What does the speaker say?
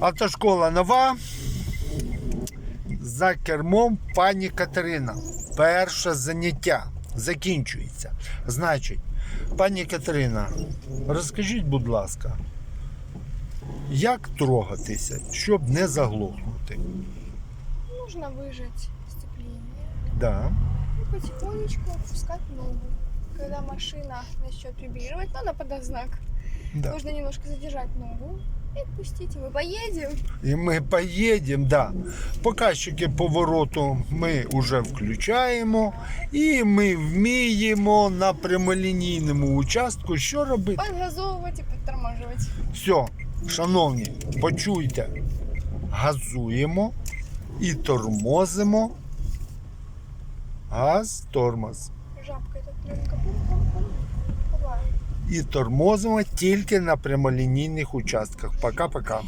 Автошкола нова. За кермом пані Катерина. Перше заняття закінчується. Значить, пані Катерина, розкажіть, будь ласка, як трогатися, щоб не заглохнути? Нужно выжать сцепление Да. и потихонечку опускать ногу. Когда машина начнет вибрировать, ну, она знак. Да. Нужно немножко задержать ногу и отпустить. И мы поедем. І ми поїдемо, да. Показчики повороту ми вже включаємо, і ми вміємо на прямолінійному участку, що робити. Подгазовывать и подтормаживать. Все, шановні, почуйте, газуємо і тормозимо. Газ, тормоз. Так легенько. Пум-пум-пум. Опа. І тормозимо тільки на прямолінійних участках. Пока-пока.